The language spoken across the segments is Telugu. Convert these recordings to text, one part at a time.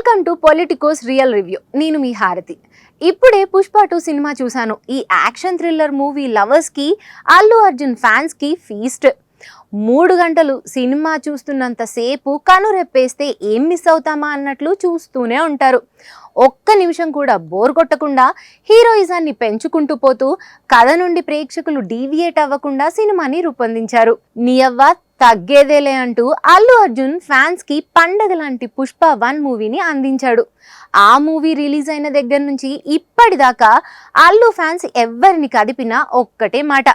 Welcome to Politicos real review. నేను మీ హారతి. ఇప్పుడే పుష్ప టూ సినిమా చూశాను. ఈ యాక్షన్ థ్రిల్లర్ మూవీ లవర్స్కి అల్లు అర్జున్ ఫ్యాన్స్కి ఫీస్ట్ మూడు గంటలు సినిమా చూస్తున్నంత సేపు కనురెప్పేస్తే ఏం మిస్ అవుతామా అన్నట్లు చూస్తూనే ఉంటారు. ఒక్క నిమిషం కూడా బోర్ కొట్టకుండా హీరోయిజాన్ని పెంచుకుంటూ పోతూ కథ నుండి ప్రేక్షకులు డీవియేట్ అవ్వకుండా సినిమాని రూపొందించారు. నియవ్వ తగ్గేదేలే అంటూ అల్లు అర్జున్ ఫ్యాన్స్కి పండగ లాంటి పుష్ప వన్ మూవీని అందించాడు. ఆ మూవీ రిలీజ్ అయిన దగ్గర నుంచి ఇప్పటిదాకా అల్లు ఫ్యాన్స్ ఎవరిని కదిపినా ఒక్కటే మాట.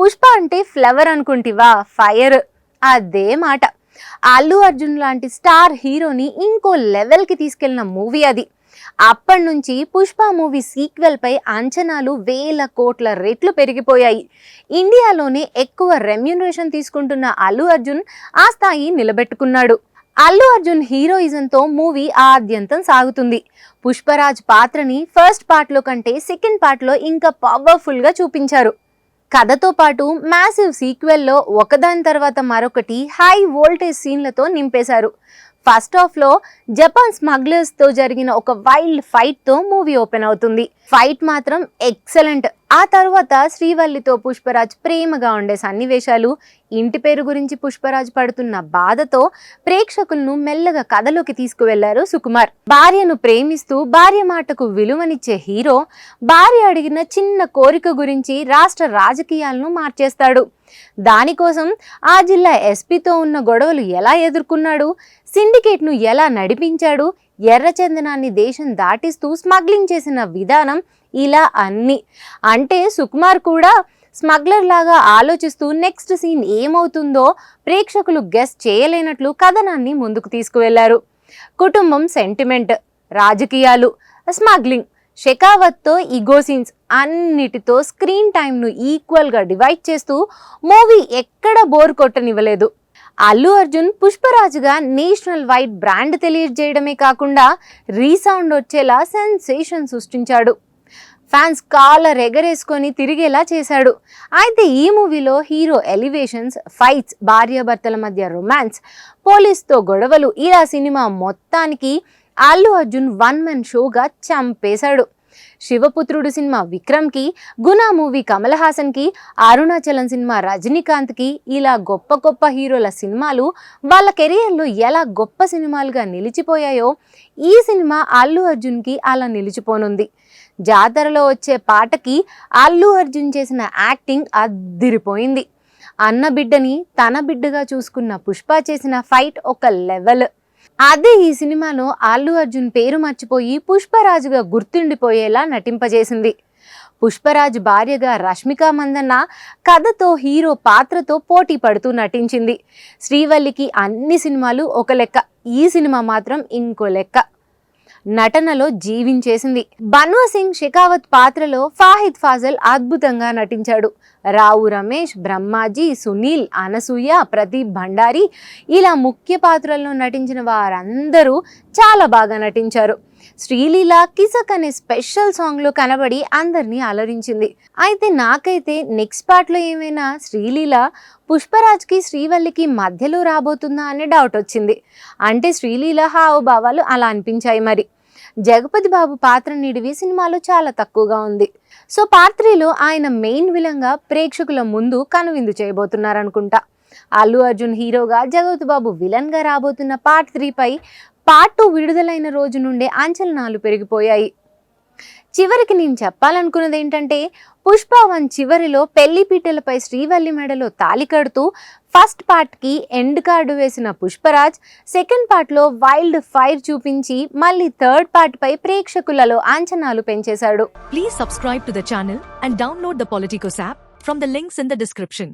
పుష్ప అంటే ఫ్లవర్ అనుకుంటివా? ఫైర్. అదే మాట. అల్లు అర్జున్ లాంటి స్టార్ హీరోని ఇంకో లెవెల్కి తీసుకెళ్ళిన మూవీ అది. అప్పటి నుంచి పుష్ప మూవీ సీక్వెల్ పై అంచనాలు వేల కోట్ల రెట్లు పెరిగిపోయాయి. ఇండియాలోనే ఎక్కువ రెమ్యునరేషన్ తీసుకుంటున్న అల్లు అర్జున్ ఆ స్థాయి నిలబెట్టుకున్నాడు. అల్లు అర్జున్ హీరోయిజంతో మూవీ ఆద్యంతం సాగుతుంది. పుష్పరాజ్ పాత్రని ఫస్ట్ పార్ట్లో కంటే సెకండ్ పార్ట్లో ఇంకా పవర్ఫుల్గా చూపించారు. కథతో పాటు మ్యాసివ్ సీక్వెల్లో ఒకదాని తర్వాత మరొకటి హై వోల్టేజ్ సీన్లతో నింపేశారు. ఫస్ట్ హాఫ్లో జపాన్ స్మగ్లర్స్తో జరిగిన ఒక వైల్డ్ ఫైట్తో మూవీ ఓపెన్ అవుతుంది. ఫైట్ మాత్రం ఎక్సలెంట్ ఆ తర్వాత శ్రీవల్లితో పుష్పరాజ్ ప్రేమగా ఉండే సన్నివేశాలు ఇంటి పేరు గురించి పుష్పరాజ్ పడుతున్న బాధతో ప్రేక్షకులను మెల్లగా కథలోకి తీసుకువెళ్ళారు సుకుమార్. భార్యను ప్రేమిస్తూ భార్య మాటకు విలువనిచ్చే హీరో భార్య అడిగిన చిన్న కోరిక గురించి రాష్ట్ర రాజకీయాలను మార్చేస్తాడు. దానికోసం ఆ జిల్లా ఎస్పీతో ఉన్న గొడవలు ఎలా ఎదుర్కొన్నాడు? సిండికేట్ను ఎలా నడిపించాడు ఎర్రచందనాన్ని దేశం దాటిస్తూ స్మగ్లింగ్ చేసిన విధానం ఇలా అన్ని. అంటే సుకుమార్ కూడా స్మగ్లర్ లాగా ఆలోచిస్తూ నెక్స్ట్ సీన్ ఏమవుతుందో ప్రేక్షకులు గెస్ట్ చేయలేనట్లు కథనాన్ని ముందుకు తీసుకువెళ్ళారు. కుటుంబం సెంటిమెంట్ రాజకీయాలు స్మగ్లింగ్ షెకావత్తో ఈగో సీన్స్ అన్నిటితో స్క్రీన్ టైంను ఈక్వల్గా డివైడ్ చేస్తూ మూవీ ఎక్కడ బోర్ కొట్టనివ్వలేదు. అల్లు అర్జున్ పుష్పరాజుగా నేషనల్ వైడ్ బ్రాండ్ తెలియజేయడమే కాకుండా రీసౌండ్ వచ్చేలా సెన్సేషన్ సృష్టించాడు. ఫ్యాన్స్ కాలర్ ఎగరేసుకొని తిరిగేలా చేశాడు. అయితే ఈ మూవీలో హీరో ఎలివేషన్స్ ఫైట్స్ భార్యాభర్తల మధ్య రొమాన్స్ పోలీస్తో గొడవలు ఇలా సినిమా మొత్తానికి అల్లు అర్జున్ వన్ మెన్ షోగా చంపేశాడు. శివపుత్రుడు సినిమా విక్రమ్కి గుణ మూవీ కమల్ హాసన్కి అరుణాచలం సినిమా రజనీకాంత్కి ఇలా గొప్ప గొప్ప హీరోల సినిమాలు వాళ్ళ కెరియర్లో ఎలా గొప్ప సినిమాలుగా నిలిచిపోయాయో ఈ సినిమా అల్లు అర్జున్కి అలా నిలిచిపోనుంది. జాతరలో వచ్చే పాటకి అల్లు అర్జున్ చేసిన యాక్టింగ్ అద్దిరిపోయింది. అన్న బిడ్డని తన బిడ్డగా చూసుకున్న పుష్ప చేసిన ఫైట్ ఒక లెవెల్. అదే ఈ సినిమాలో అల్లు అర్జున్ పేరు మర్చిపోయి పుష్పరాజుగా గుర్తుండిపోయేలా నటింపజేసింది. పుష్పరాజ్ భార్యగా రష్మిక మందన్న కథతో హీరో పాత్రతో పోటీ పడుతూ నటించింది. శ్రీవల్లికి అన్ని సినిమాలు ఒక లెక్క ఈ సినిమా మాత్రం ఇంకో లెక్క. నటనలో జీవించేసింది. బన్వా సింగ్ షెకావత్ పాత్రలో ఫాహిద్ ఫాజల్ అద్భుతంగా నటించాడు. రావు రమేష్ బ్రహ్మాజీ సునీల్ అనసూయ ప్రదీప్ భండారి ఇలా ముఖ్య పాత్రల్లో నటించిన వారందరూ చాలా బాగా నటించారు. శ్రీలీల కిసక్ అనే స్పెషల్ సాంగ్లో కనబడి అందరినీ అలరించింది. అయితే నాకైతే నెక్స్ట్ పార్ట్లో ఏమైనా శ్రీలీల పుష్పరాజ్కి శ్రీవల్లికి మధ్యలో రాబోతుందా అనే డౌట్ వచ్చింది. అంటే శ్రీలీల హావభావాలు అలా అనిపించాయి మరి. జగపతి బాబు పాత్ర నిడివి సినిమాలో చాలా తక్కువగా ఉంది. సో పాత్రిలో ఆయన మెయిన్ విలంగా ప్రేక్షకుల ముందు కనువిందు చేయబోతున్నారనుకుంటా. అల్లు అర్జున్ హీరోగా జగపతి బాబు విలన్గా రాబోతున్న పార్ట్ త్రీపై పార్ట్ టూ విడుదలైన రోజు నుండే అంచనాలు పెరిగిపోయాయి. చివరికి నేను చెప్పాలనుకున్నది ఏంటంటే పుష్ప వన్ చివరిలో పెళ్ళి పీటలపై శ్రీవల్లి మెడలో తాలి కడుతూ ఫస్ట్ పార్ట్కి ఎండ్ కార్డు వేసిన పుష్పరాజ్ సెకండ్ పార్ట్లో వైల్డ్ ఫైర్ చూపించి మళ్ళీ థర్డ్ పార్ట్ పై ప్రేక్షకులలో అంచనాలు పెంచేశాడు. Please subscribe to the channel and download the Politicos app from the links in the description